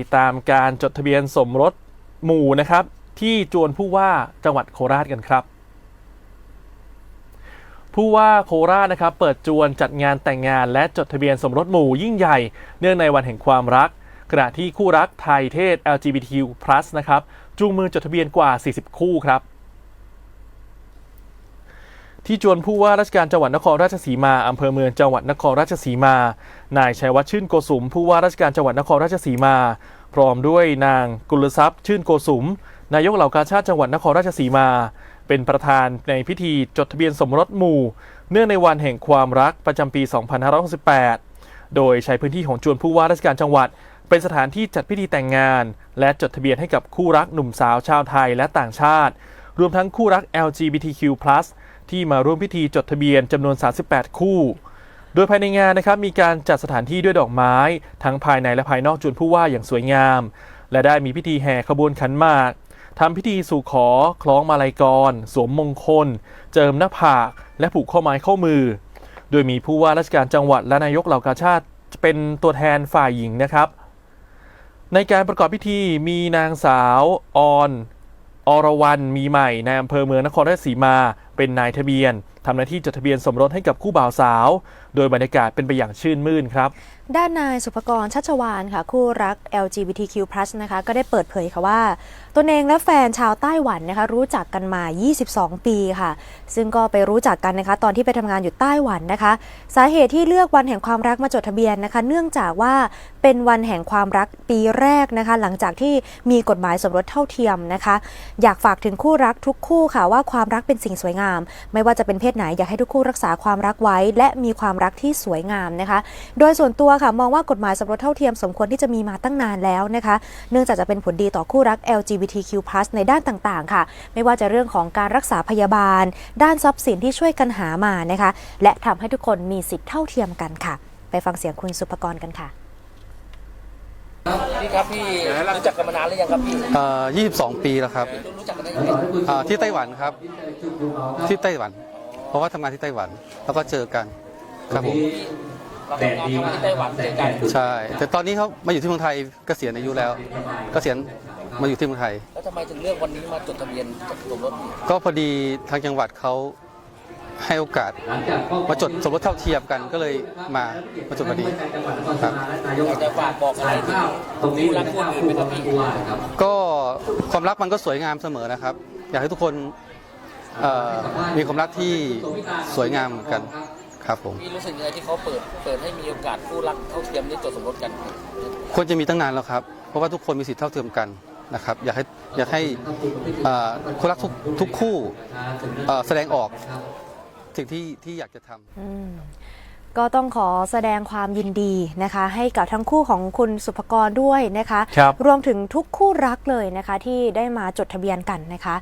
ติดตามการจดทะเบียนสมรสหมู่นะครับ ที่จวนผู้ว่าจังหวัดโคราชกันครับ ผู้ว่าโคราชนะครับเปิดจวนจัดงานแต่งงานและจดทะเบียนสมรสหมู่ยิ่งใหญ่ เนื่องในวันแห่งความรัก ขณะที่คู่รักไทยเทศ LGBTQ+ นะครับจูงมือจดทะเบียนกว่า 40 คู่ครับ ที่จวนผู้ว่าราชการจังหวัดนครราชสีมาอำเภอเมืองจังหวัดนครราชสีมา นายชัยวัฒน์ชื่นโกสุม ผู้ว่าราชการจังหวัดนครราชสีมา พร้อมด้วยนางกุลทรัพย์ ชื่นโกสุม นายกเหล่ากาชาติจังหวัดนครราชสีมา เป็นประธานในพิธีจดทะเบียนสมรสหมู่ เนื่องในวันแห่งความรักประจำปี 2568 โดยใช้พื้นที่ของจวนผู้ว่าราชการจังหวัด เป็นสถานที่จัดพิธีแต่งงาน และจดทะเบียนให้กับคู่รักหนุ่มสาวชาวไทยและต่างชาติ รวมทั้งคู่รัก LGBTQ+ ที่มาร่วมพิธีจดทะเบียนจำนวน 38 คู่ โดยภายในงานนะครับมีการจัดสถานที่ด้วยดอกไม้ ทั้งภายในและภายนอกจวนผู้ว่าอย่างสวยงาม และได้มีพิธีแห่ขบวนขันหมากทำพิธีสู่ขอ คล้องมาลัยกร สวมมงคล เจิมหน้าผาก และผูกข้อไม้ข้อมือ โดยมีผู้ว่าราชการจังหวัดและนายกเหล่ากาชาติเป็นตัวแทนฝ่ายหญิงนะครับ ในการประกอบพิธีมีนางสาวออนอรวรรณมีใหม่ในอำเภอเมืองนครราชสีมาเป็นนายทะเบียนทำหน้าที่จดทะเบียนสมรสให้กับคู่บ่าวสาว โดยบรรยากาศเป็นไปอย่างชื่นมื่นครับ ด้านนายสุภกรชัชวานค่ะ คู่รัก LGBTQ+ นะคะก็ได้เปิดเผยค่ะว่า ตนเองและแฟนชาวไต้หวันนะคะรู้จักกันมา 22 ปีค่ะ ซึ่งก็ไปรู้จักกันนะคะตอนที่ไปทำงานอยู่ไต้หวันนะคะ สาเหตุที่เลือกวันแห่งความรักมาจดทะเบียนนะคะ เนื่องจากว่าเป็นวันแห่งความรักปีแรกนะคะ หลังจากที่มีกฎหมายสมรสเท่าเทียมนะคะ อยากฝากถึงคู่รักทุกคู่ค่ะว่าความรักเป็นสิ่งสวยงามไม่ว่าจะเป็นเพศไหนอยากให้ทุกคู่รักษาความรักไว้ และมีความรักที่สวยงามนะคะ โดยส่วนตัวค่ะมองว่ากฎหมายสมรสเท่าเทียมสมควรที่จะมีมาตั้งนานแล้วนะคะ เนื่องจากจะเป็นผลดีต่อคู่รัก LGBTQ+ ในด้านต่างๆ ค่ะ ไม่ว่าจะเรื่องของการรักษาพยาบาล ด้านทรัพย์สินที่ช่วยกันหามานะคะ และทำให้ทุกคนมีสิทธิเท่าเทียมกันค่ะ ไปฟังเสียงคุณสุภกรกันค่ะ พี่ครับพี่รู้จักกันมานานหรือยังครับพี่เอ่อ22 ปีแล้วครับรู้จักกันได้ยังไงเอ่อที่ไต้หวันครับ ที่ไต้หวัน เพราะว่าทำงานที่ไต้หวัน แล้วก็เจอกันครับผมเราทำงานทำงานที่ไต้หวันเจอกันใช่ แต่ตอนนี้เขามาอยู่ที่เมืองไทยเกษียณอายุแล้วเกษียณมาอยู่ที่เมืองไทย แล้วทำไมถึงเลือกวันนี้มาจดทะเบียนสมรสก็พอดีทางจังหวัดเขา ให้โอกาสมาจดสมรสเท่าเทียมกันก็เลยมามาจดวันนี้ครับอยากจะฝากบอกอะไรที่คู่รักคู่อื่นไหมครับพี่ก็ความรักมันก็สวยงามเสมอนะครับ อยากให้ทุกคนเอ่อมีความรักที่สวยงามเหมือนกันครับผมพี่รู้สึกยังไงที่เขาเปิดเปิดให้มีโอกาสคู่รักเท่าเทียมได้จดสมรสกันควรจะมีตั้งนานแล้วครับ เพราะว่าทุกคนมีสิทธิเท่าเทียมกันนะครับอยากให้อยากให้เอ่อคนรักทุกทุกคู่เอ่อแสดงออก สิ่งที่ที่อยากจะทำ อืมก็ต้องขอแสดงความยินดีนะคะ ให้กับทั้งคู่ของคุณสุภกรด้วยนะคะครับรวมถึงทุกคู่รักเลยนะคะ ที่ได้มาจดทะเบียนกันนะคะ